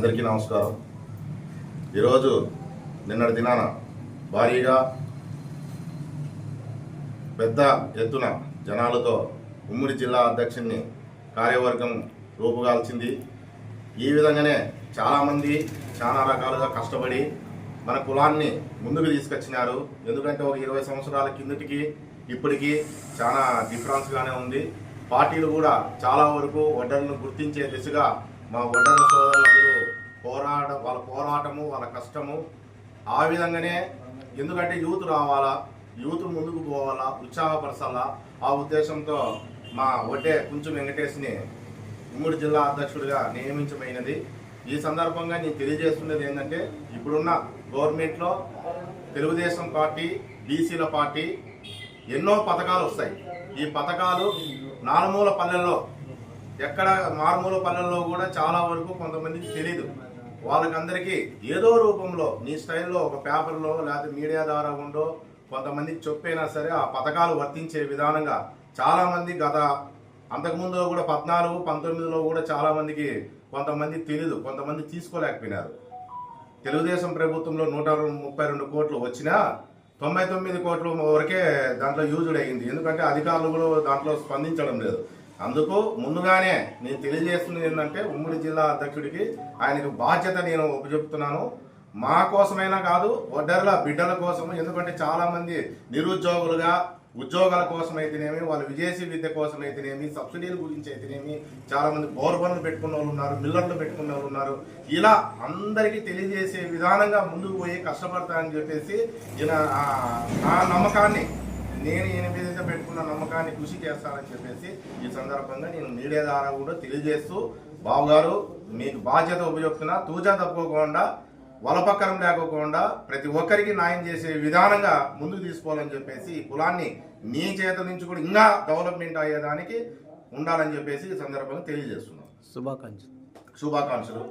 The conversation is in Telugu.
అందరికీ నమస్కారం. ఈరోజు నిన్నటి దినాన భారీగా పెద్ద ఎత్తున జనాలతో ఉమ్మడి జిల్లా అధ్యక్షుడిని కార్యవర్గం రూపుగాల్చింది. ఈ విధంగానే చాలామంది చాలా రకాలుగా కష్టపడి మన కులాన్ని ముందుకు తీసుకొచ్చినారు. ఎందుకంటే ఒక ఇరవై సంవత్సరాల కిందటికి ఇప్పటికీ చాలా డిఫరెన్స్గానే ఉంది. పార్టీలు కూడా చాలా వరకు ఒడ్డర్లను గుర్తించే దిశగా మా ఒడ్డర్ల సోదరులందరూ పోరాట వాళ్ళ పోరాటము వాళ్ళ కష్టము ఆ విధంగానే ఎందుకంటే యూత్ రావాలా యూత్ ముందుకు పోవాలా ఉత్సాహపరచాలా ఆ ఉద్దేశంతో మా ఒడ్డే కుంచు వెంకటేష్ని ఉమ్మడి జిల్లా అధ్యక్షుడిగా నియమించమైనది ఈ సందర్భంగా నేను తెలియజేస్తున్నది ఏంటంటే ఇప్పుడున్న గవర్నమెంట్లో తెలుగుదేశం పార్టీ బీసీల పార్టీ ఎన్నో పథకాలు వస్తాయి. ఈ పథకాలు నాలుమూల పల్లెల్లో ఎక్కడ మారుమూల పల్లెల్లో కూడా చాలా వరకు కొంతమందికి తెలియదు వాళ్ళకందరికీ ఏదో రూపంలో నీ స్టైల్లో ఒక పేపర్లో లేకపోతే మీడియా ద్వారా ఉండో కొంతమంది చెప్పైనా సరే ఆ పథకాలు వర్తించే విధానంగా చాలామంది గత అంతకుముందు కూడా పద్నాలుగు పంతొమ్మిదిలో కూడా చాలామందికి కొంతమంది తెలియదు కొంతమంది తీసుకోలేకపోయినారు. తెలుగుదేశం ప్రభుత్వంలో నూట ముప్పై రెండు కోట్లు వచ్చినా తొంభై తొమ్మిది కోట్ల వరకే దాంట్లో యూజ్డ్ అయ్యింది. ఎందుకంటే అధికారులు కూడా దాంట్లో స్పందించడం లేదు. అందుకు ముందుగానే నేను తెలియజేస్తున్నది ఏంటంటే ఉమ్మడి జిల్లా అధ్యక్షుడికి ఆయనకు బాధ్యత నేను ఉపజెప్తున్నాను మా కోసమైనా కాదు ఒడ్డర్ల బిడ్డల కోసం ఎందుకంటే చాలామంది నిరుద్యోగులుగా ఉద్యోగాల కోసం అయితేనేమి వాళ్ళ విదేశీ విద్య కోసం అయితేనేమి సబ్సిడీల గురించి అయితేనేమి చాలామంది బోర్బన్లు పెట్టుకున్న వాళ్ళు ఉన్నారు మిల్లర్లు పెట్టుకున్న వాళ్ళు ఉన్నారు. ఇలా అందరికీ తెలియజేసే విధానంగా ముందుకు పోయి కష్టపడతా అని చెప్పేసి ఈయన నా ఆ నమ్మకాన్ని నేను ఈయన మీద పెట్టుకున్న నమ్మకాన్ని కృషి చేస్తానని చెప్పేసి ఈ సందర్భంగా నేను మీడియా ద్వారా కూడా తెలియజేస్తూ బాబు గారు మీకు బాధ్యత ఉపయోగిస్తున్నా తూచా తప్పుకోకుండా వలపక్కరం లేకోకుండా ప్రతి ఒక్కరికి న్యాయం చేసే విధానంగా ముందుకు తీసుకోవాలని చెప్పేసి ఈ కులాన్ని నీ చేత నుంచి కూడా ఇంకా డెవలప్మెంట్ అయ్యేదానికి ఉండాలని చెప్పేసి ఈ సందర్భంగా తెలియజేస్తున్నాం. శుభాకాంక్షలు. శుభాకాంక్షలు.